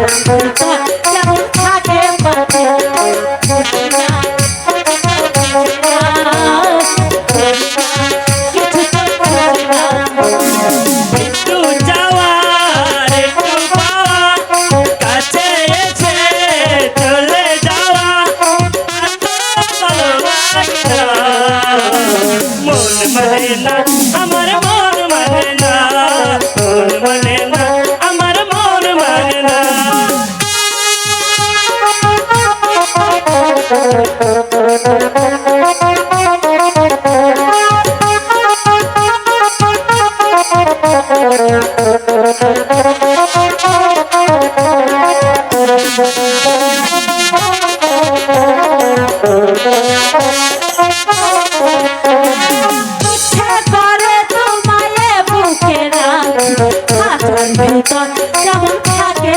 Yeah. তোমায় বুকে রাখ। যেমন থাকে